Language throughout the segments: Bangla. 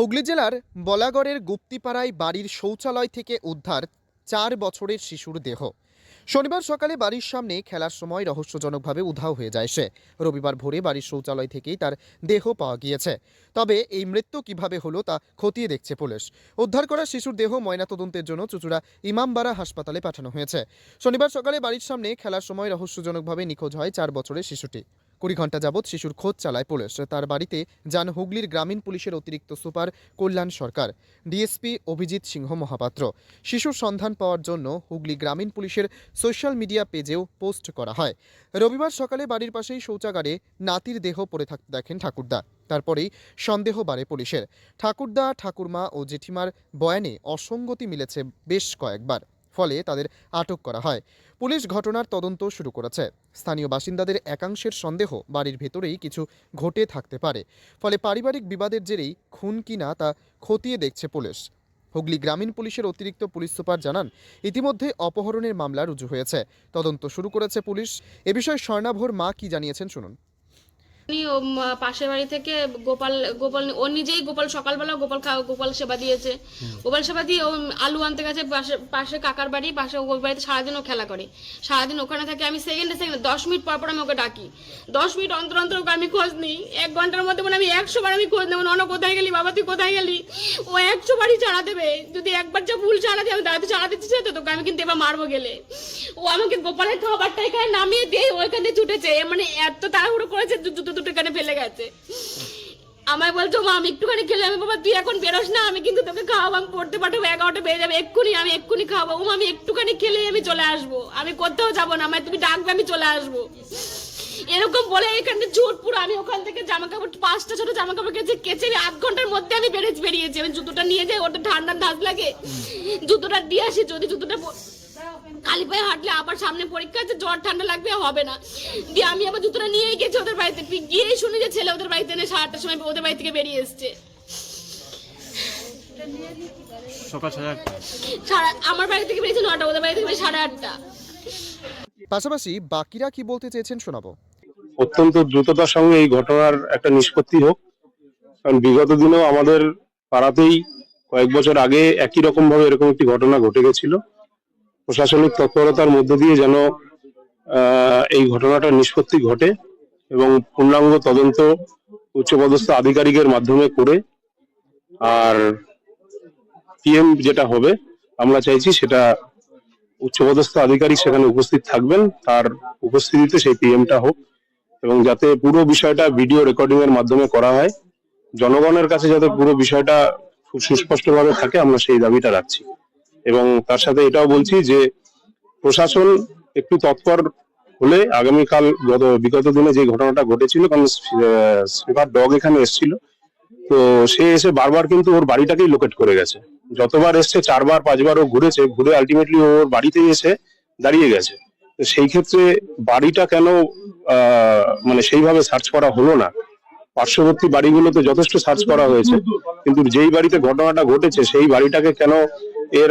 হুগলি জেলার বলাগড়ের গুপ্তিপাড়ায় বাড়ির শৌচালয় থেকে উদ্ধার চার বছরের শিশুর দেহ। শনিবার সকালে বাড়ির সামনে খেলার সময় রহস্যজনকভাবে উধাও হয়ে যায় সে। রবিবার ভোরে বাড়ির শৌচালয় থেকেই তার দেহ পাওয়া গিয়েছে। তবে এই মৃত্যু কীভাবে হলো তা খতিয়ে দেখছে পুলিশ। উদ্ধার করা শিশুর দেহ ময়নাতদন্তের জন্য চুচুড়া ইমামবাড়া হাসপাতালে পাঠানো হয়েছে। শনিবার সকালে বাড়ির সামনে খেলার সময় রহস্যজনকভাবে নিখোঁজ হয় চার বছরের শিশুটি। কুড়ি ঘণ্টা যাবৎ শিশুর খোঁজ চালায় পুলিশ। তার বাড়িতে যান হুগলির গ্রামীণ পুলিশের অতিরিক্ত সুপার কল্যাণ সরকার, ডিএসপি অভিজিৎ সিংহ মহাপাত্র। শিশুর সন্ধান পাওয়ার জন্য হুগলি গ্রামীণ পুলিশের সোশ্যাল মিডিয়া পেজেও পোস্ট করা হয়। রবিবার সকালে বাড়ির পাশেই শৌচাগারে নাতির দেহ পড়ে থাকতে দেখেন ঠাকুরদা। তারপরেই সন্দেহ বাড়ে পুলিশের। ঠাকুরদা, ঠাকুরমা ও জেঠিমার বয়ানে অসঙ্গতি মিলেছে বেশ কয়েকবার। ফলে তাদের আটক করা হয়। পুলিশ ঘটনার তদন্ত শুরু করেছে। স্থানীয় বাসিন্দাদের একাংশের সন্দেহ বাড়ির ভেতরেই কিছু ঘটে থাকতে পারে। ফলে পারিবারিক বিবাদের জেরেই খুন কিনা তা খতিয়ে দেখছে পুলিশ। হুগলি গ্রামীণ পুলিশের অতিরিক্ত পুলিশ সুপার জানান, ইতিমধ্যে অপহরণের মামলা রুজু হয়েছে। তদন্ত শুরু করেছে পুলিশ। এ বিষয়ে স্বর্ণাভোর মা কি জানিয়েছেন শুনুন। উনি পাশের বাড়ি থেকে গোপাল গোপাল ও নিজেই গোপাল সকালবেলা গোপাল গোপাল সেবা দিয়েছে। গোপাল সেবা দিয়ে ও আলু আনতে গেছে পাশে পাশে কাকার বাড়ি পাশে ওই বাড়িতে সারাদিন ও খেলা করে। সারাদিন ওখানে থাকে আমি সেকেন্ডে সেকেন্ডে দশ মিনিট পর পর আমি ওকে ডাকি। দশ মিনিট অন্তর অন্তর ওকে আমি খোঁজ নিই। এক ঘণ্টার মধ্যে মানে আমি একশো বার আমি খোঁজ নেব নন কোথায় গেলি বাবা তুই কোথায় গেলি? ও একশো বারই চাড়া দেবে। যদি একবার যা ভুল চাড়া দিয়ে আমি দাঁড়াতে চাড়া দিচ্ছি তো তোকে আমি কিন্তু এবার মারবো গেলে। ও আমাকে গোপালের খাবারটা এখানে নামিয়ে দিয়ে ওইখানে ছুটেছে। মানে এত তাড়াহুড়ো করেছে জু- জুতো দুটো এখানে ফেলে গেছে। আমায় বলছো মা, আমি একটুখানি খেলে আমি বাবা, তুই এখন বেরোস না, আমি কিন্তু তোকে খাওয়াবো আমি পড়তে পাঠাবো, এগারোটা বেজে যাবে, এক্ষুনি, আমি এক্ষুনি খাওয়াবো। ও আমি একটুখানি খেলেই আমি চলে আসব। আমি কোথাও যাব না, আমায় তুমি ডাকবে, আমি চলে আসব। এরকম বলে এখানে ঝুট পুরো, আমি ওখান থেকে জামা কাপড় পাঁচটা ছোট জামা কাপড় কেচে কেচে আধ ঘণ্টার মধ্যে আমি বেরিয়ে বেরিয়েছি। আমি জুতোটা নিয়ে যাই, ওটা ঠান্ডা ধাস লাগে। জুতোটা দিয়ে আসি, যদি জুতোটা খালি পায়ে হাঁটলে আবার সামনে পরীক্ষা আছে জ্বর ঠান্ডা লাগবে হবে না। দিয়ে আমি আবার জুতোটা নিয়েই গেছি ওদের বাড়িতে। তুই গিয়েই শুনি যে ছেলে ওদের বাড়িতে এনে সাড়ে আটটার সময় ওদের বাড়ি থেকে বেরিয়ে এসছে। সকাল সাড়ে আমার বাড়ি থেকে বেরিয়েছে নটা ওদের বাড়ি থেকে সাড়ে আটটা। পাশাপাশি বাকিরা কি বলতে চেয়েছেন শোনাবো? অত্যন্ত দ্রুততার সঙ্গে এই ঘটনার একটা নিষ্পত্তি হোক। কারণ বিগত দিনেও আমাদের পাড়াতেই কয়েক বছর আগে একই রকম ভাবে এরকম একটি ঘটনা ঘটে গেছিল। প্রশাসনিক তৎপরতার মধ্য দিয়ে যেন এই ঘটনাটার নিষ্পত্তি ঘটে এবং পূর্ণাঙ্গ তদন্ত উচ্চপদস্থ আধিকারিকের মাধ্যমে করে আর পিএম যেটা হবে, আমরা চাইছি সেটা উচ্চপদস্থ আধিকারিক সেখানে উপস্থিত থাকবেন, তার উপস্থিতিতে সেই পিএমটা হোক এবং যাতে পুরো বিষয়টা ভিডিও রেকর্ডিং এর মাধ্যমে করা হয়। জনগণের কাছে যাতে পুরো বিষয়টা খুব সুস্পষ্টভাবে থাকে, আমরা সেই দাবিটা রাখছি। এবং তার সাথে এটাও বলছি যে প্রশাসন একটু তৎপর হলে আগামীকাল গত বিগত দিনে যে ঘটনাটা ঘটেছিল, কারণ স্লিপার ডগ এখানে এসেছিল, তো সে এসে বারবার কিন্তু ওর বাড়িটাকেই লোকেট করে গেছে। যতবার এসছে, চারবার পাঁচবার ও ঘুরেছে, ঘুরে আলটিমেটলি ওর বাড়িতেই এসে দাঁড়িয়ে গেছে। তো সেই ক্ষেত্রে বাড়িটা কেন মানে সেইভাবে সার্চ করা হলো না? পার্শ্ববর্তী বাড়িগুলোতে যথেষ্ট সার্চ করা হয়েছে, কিন্তু যেই বাড়িতে ঘটনাটা ঘটেছে, সেই বাড়িটাকে কেন এর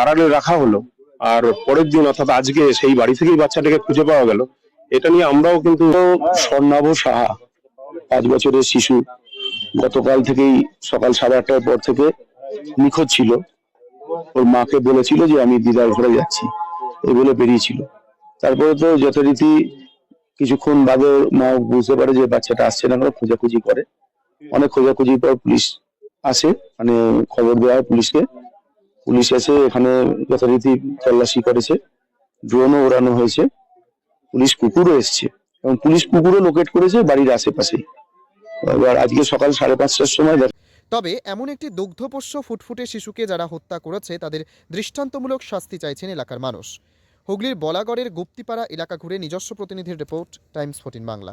আড়ালে রাখা হলো। আর পরের দিন অর্থাৎ আজকে সেই বাড়ি থেকেই বাচ্চাটাকে খুঁজে পাওয়া গেল। এটা নিয়ে আমরাও কিন্তু স্বর্ণাভ সাহা, পাঁচ বছরের শিশু, গতকাল থেকেই সকাল সাড়ে আটটার পর থেকে নিখোঁজ ছিল। ওর মাকে বলেছিল যে, আমি দিদার ঘরে যাচ্ছি। এই বলে বেরিয়েছিল। তারপরে তো যথারীতি কিছুক্ষণ বাদে মা বুঝতে পারে যে, বাচ্চাটা আসছে না খোঁজাখুঁজি করে। অনেক খোঁজাখুঁজির পর পুলিশ আসে মানে খবর দেওয়া হয় পুলিশকে। পুলিশ এসে এখানে যথারীতি তল্লাশি করেছে ড্রোনও ওড়ানো হয়েছে, পুলিশ কুকুরও এসছে এবং পুলিশ কুকুরও লোকেট করেছে বাড়ির আশেপাশে এবার আজকে সকাল সাড়ে পাঁচটার সময় তবে এমন একটি দুগ্ধপোষ্য ফুটফুটে শিশুকে যারা হত্যা করেছে, তাদের দৃষ্টান্তমূলক শাস্তি চাইছেন এলাকার মানুষ। হুগলির বলাগড়ের গুপ্তিপাড়া এলাকা ঘুরে নিজস্ব প্রতিনিধির রিপোর্ট, টাইমস ফোর্টিন বাংলা।